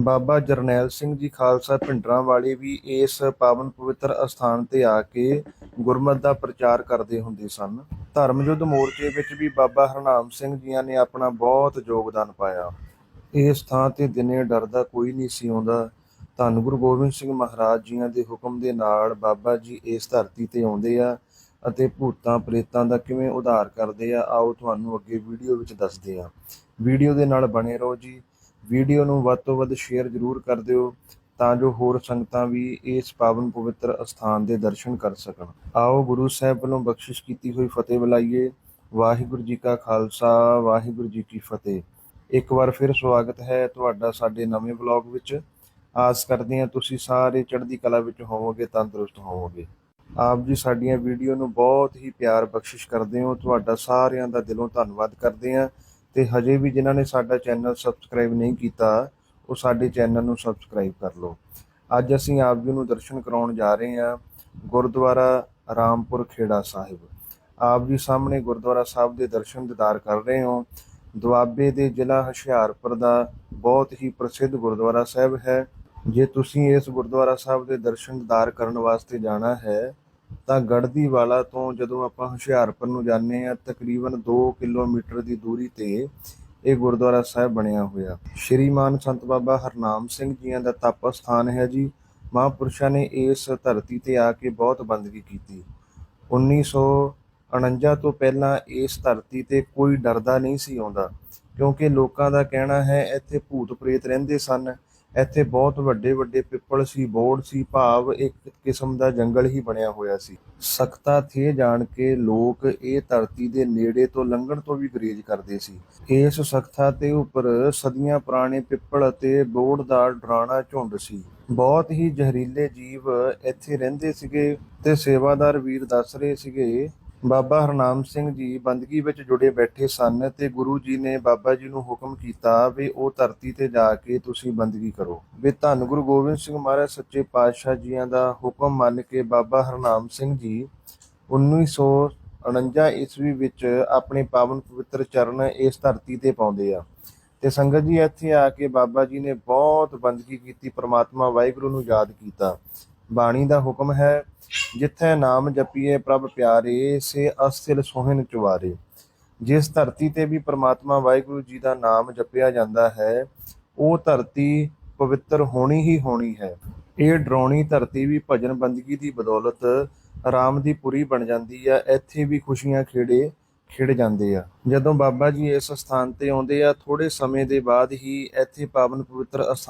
ਬਾਬਾ ਜਰਨੈਲ ਸਿੰਘ ਜੀ ਖਾਲਸਾ ਭਿੰਡਰਾਂ ਵਾਲੇ ਵੀ ਇਸ ਪਾਵਨ ਪਵਿੱਤਰ ਅਸਥਾਨ ਤੇ ਆ ਕੇ ਗੁਰਮਤਿ ਦਾ ਪ੍ਰਚਾਰ ਕਰਦੇ ਹੁੰਦੇ ਸਨ। ਧਰਮ ਯੁੱਧ ਮੋਰਚੇ ਵਿੱਚ ਵੀ ਬਾਬਾ ਹਰਨਾਮ ਸਿੰਘ ਜੀਆਂ ਨੇ ਆਪਣਾ ਬਹੁਤ ਯੋਗਦਾਨ ਪਾਇਆ। ਇਸ ਥਾਂ ਤੇ ਦਿਨੇ ਡਰਦਾ ਕੋਈ ਨਹੀਂ ਸੀ ਆਉਂਦਾ। ਧੰਨ ਗੁਰੂ ਗੋਬਿੰਦ ਸਿੰਘ ਮਹਾਰਾਜ ਜੀਆਂ ਦੇ ਹੁਕਮ ਦੇ ਨਾਲ ਬਾਬਾ ਜੀ ਇਸ ਧਰਤੀ ਤੇ ਆਉਂਦੇ ਆ ਅਤੇ ਭੂਤਾਂ ਪ੍ਰੇਤਾਂ ਦਾ ਕਿਵੇਂ ਉਧਾਰ ਕਰਦੇ ਆ, ਆਓ ਤੁਹਾਨੂੰ ਅੱਗੇ ਵੀਡੀਓ ਵਿੱਚ ਦੱਸਦੇ ਆ। ਵੀਡੀਓ ਦੇ ਨਾਲ ਬਣੇ ਰਹੋ ਜੀ। ਵੀਡੀਓ ਨੂੰ ਵੱਧ ਤੋਂ ਵੱਧ ਸ਼ੇਅਰ ਜ਼ਰੂਰ ਕਰ ਦਿਓ ਤਾਂ ਜੋ ਹੋਰ ਸੰਗਤਾਂ ਵੀ ਇਸ ਪਾਵਨ ਪਵਿੱਤਰ ਅਸਥਾਨ ਦੇ ਦਰਸ਼ਨ ਕਰ ਸਕਣ। ਆਓ ਗੁਰੂ ਸਾਹਿਬ ਵੱਲੋਂ ਬਖਸ਼ਿਸ਼ ਕੀਤੀ ਹੋਈ ਫਤਿਹ ਬੁਲਾਈਏ। ਵਾਹਿਗੁਰੂ ਜੀ ਕਾ ਖਾਲਸਾ, ਵਾਹਿਗੁਰੂ ਜੀ ਕੀ ਫਤਿਹ। ਇੱਕ ਵਾਰ ਫਿਰ ਸਵਾਗਤ ਹੈ ਤੁਹਾਡਾ ਸਾਡੇ ਨਵੇਂ ਵਲੌਗ ਵਿੱਚ। ਆਸ ਕਰਦੇ ਹਾਂ ਤੁਸੀਂ ਸਾਰੇ ਚੜ੍ਹਦੀ ਕਲਾ ਵਿੱਚ ਹੋਵੋਗੇ, ਤੰਦਰੁਸਤ ਹੋਵੋਗੇ। ਆਪ ਜੀ ਸਾਡੀਆਂ ਵੀਡੀਓ ਨੂੰ ਬਹੁਤ ਹੀ ਪਿਆਰ ਬਖਸ਼ਿਸ਼ ਕਰਦੇ ਹੋ। ਤੁਹਾਡਾ ਸਾਰਿਆਂ ਦਾ ਦਿਲੋਂ ਧੰਨਵਾਦ ਕਰਦੇ ਹਾਂ। ਤੇ ਹਜੇ ਵੀ ਜਿਨ੍ਹਾਂ ਨੇ ਸਾਡਾ ਚੈਨਲ ਸਬਸਕ੍ਰਾਈਬ ਨਹੀਂ ਕੀਤਾ, ਉਹ ਸਾਡੇ ਚੈਨਲ ਨੂੰ ਸਬਸਕ੍ਰਾਈਬ ਕਰ ਲਓ। ਅੱਜ ਅਸੀਂ ਆਪ ਜੀ ਨੂੰ ਦਰਸ਼ਨ ਕਰਾਉਣ ਜਾ ਰਹੇ ਹਾਂ ਗੁਰਦੁਆਰਾ ਰਾਮਪੁਰ ਖੇੜਾ ਸਾਹਿਬ। ਆਪ ਜੀ ਸਾਹਮਣੇ ਗੁਰਦੁਆਰਾ ਸਾਹਿਬ ਦੇ ਦਰਸ਼ਨ ਦਿਦਾਰ ਕਰ ਰਹੇ ਹੋ। ਦੁਆਬੇ ਦੇ ਜ਼ਿਲ੍ਹਾ ਹੁਸ਼ਿਆਰਪੁਰ ਦਾ ਬਹੁਤ ਹੀ ਪ੍ਰਸਿੱਧ ਗੁਰਦੁਆਰਾ ਸਾਹਿਬ ਹੈ। ਜੇ ਤੁਸੀਂ ਇਸ ਗੁਰਦੁਆਰਾ ਸਾਹਿਬ ਦੇ ਦਰਸ਼ਨ ਦਿਦਾਰ ਕਰਨ ਵਾਸਤੇ ਜਾਣਾ ਹੈ ਤਾਂ ਗੜਦੀ ਵਾਲਾ ਤੋਂ ਜਦੋਂ ਆਪਾਂ ਹੁਸ਼ਿਆਰਪੁਰ ਨੂੰ ਜਾਂਦੇ ਆ ਤਕਰੀਬਨ 2 ਕਿਲੋਮੀਟਰ ਦੀ ਦੂਰੀ ਤੇ ਇਹ ਗੁਰਦੁਆਰਾ ਸਾਹਿਬ ਬਣਿਆ ਹੋਇਆ। ਸ਼੍ਰੀਮਾਨ ਸੰਤ ਬਾਬਾ ਹਰਨਾਮ ਸਿੰਘ ਜੀਆਂ ਦਾ ਤਪ ਸਥਾਨ ਹੈ ਜੀ। ਮਹਾਂਪੁਰਸ਼ਾਂ ਨੇ ਇਸ ਧਰਤੀ ਤੇ ਆ ਕੇ ਬਹੁਤ ਬੰਦਗੀ ਕੀਤੀ। 1949 ਤੋਂ ਪਹਿਲਾਂ ਇਸ ਧਰਤੀ ਤੇ ਕੋਈ ਡਰਦਾ ਨਹੀਂ ਸੀ ਆਉਂਦਾ, ਕਿਉਂਕਿ ਲੋਕਾਂ ਦਾ ਕਹਿਣਾ ਹੈ, ਇੱਥੇ ਭੂਤ ਪ੍ਰੇਤ ਰਹਿੰਦੇ ਸਨ। ਇੱਥੇ ਬਹੁਤ ਵੱਡੇ ਵੱਡੇ ਪਿੱਪਲ ਸੀ, ਬੋੜ ਸੀ, ਭਾਵ ਇੱਕ ਕਿਸਮ ਦਾ ਜੰਗਲ ਹੀ ਬਣਿਆ ਹੋਇਆ ਸੀ। ਸਖਤਾ ਥੇ ਜਾਣ ਕੇ ਲੋਕ ਇਹ ਧਰਤੀ ਦੇ ਨੇੜੇ ਤੋਂ ਲੰਘਣ ਤੋਂ ਵੀ ਗਰੇਜ ਕਰਦੇ ਸੀ। ਇਸ ਸਖਤਾ ਤੇ ਉੱਪਰ ਸਦੀਆਂ ਪੁਰਾਣੇ ਪਿੱਪਲ ਅਤੇ ਬੋੜ ਦਾ ਡਰਾਣਾ ਝੁੰਡ ਸੀ। ਬਹੁਤ ਹੀ ਜ਼ਹਿਰੀਲੇ ਜੀਵ ਇੱਥੇ ਰਹਿੰਦੇ ਸੀਗੇ ਤੇ ਸੇਵਾਦਾਰ ਵੀਰ ਦੱਸ ਰਹੇ ਸੀਗੇ ਬਾਬਾ ਹਰਨਾਮ ਸਿੰਘ ਜੀ ਬੰਦਗੀ ਵਿੱਚ ਜੁੜੇ ਬੈਠੇ ਸਨ ਤੇ ਗੁਰੂ ਜੀ ਨੇ ਬਾਬਾ ਜੀ ਨੂੰ ਹੁਕਮ ਕੀਤਾ ਵੀ ਉਹ ਧਰਤੀ ਤੇ ਜਾ ਕੇ ਤੁਸੀਂ ਬੰਦਗੀ ਕਰੋ। ਵੀ ਧੰਨ ਗੁਰੂ ਗੋਬਿੰਦ ਸਿੰਘ ਮਹਾਰਾਜ ਸੱਚੇ ਪਾਤਸ਼ਾਹ ਜੀਆਂ ਦਾ ਹੁਕਮ ਮੰਨ ਕੇ ਬਾਬਾ ਹਰਨਾਮ ਸਿੰਘ ਜੀ 1949 ਈਸਵੀ ਵਿੱਚ ਆਪਣੇ ਪਾਵਨ ਪਵਿੱਤਰ ਚਰਨ ਇਸ ਧਰਤੀ ਤੇ ਪਾਉਂਦੇ ਆ। ਤੇ ਸੰਗਤ ਜੀ ਇੱਥੇ ਆ ਕੇ ਬਾਬਾ ਜੀ ਨੇ ਬਹੁਤ ਬੰਦਗੀ ਕੀਤੀ, ਪ੍ਰਮਾਤਮਾ ਵਾਹਿਗੁਰੂ ਨੂੰ ਯਾਦ ਕੀਤਾ। ਬਾਣੀ ਦਾ ਹੁਕਮ ਹੈ, ਜਿੱਥੇ ਨਾਮ ਜਪੀਏ ਪ੍ਰਭ ਪਿਆਰੇ, ਸੇ ਅਸਥਿਲ ਸੋਹਣ ਚੁਵਾਰੇ। ਜਿਸ ਧਰਤੀ ਤੇ ਵੀ ਪ੍ਰਮਾਤਮਾ ਵਾਹਿਗੁਰੂ ਜੀ ਦਾ ਨਾਮ ਜਪਿਆ ਜਾਂਦਾ ਹੈ, ਉਹ ਧਰਤੀ ਪਵਿੱਤਰ ਹੋਣੀ ਹੀ ਹੋਣੀ ਹੈ। ਇਹ ਡਰਾਉਣੀ ਧਰਤੀ ਵੀ ਭਜਨ ਬੰਦਗੀ ਦੀ ਬਦੌਲਤ ਆਰਾਮ ਦੀ ਪੁਰੀ ਬਣ ਜਾਂਦੀ ਆ, ਇੱਥੇ ਵੀ ਖੁਸ਼ੀਆਂ ਖੇੜੇ ਖਿੜ ਜਾਂਦੇ ਆ। ਜਦੋਂ ਬਾਬਾ ਜੀ ਇਸ ਸਥਾਨ ਤੇ ਆਉਂਦੇ ਆ ਥੋੜੇ ਸਮੇਂ ਦੇ ਬਾਅਦ ਹੀ ਇੱਥੇ ਪਾਵਨ ਪਵਿੱਤਰ ਅਸਥਾਨ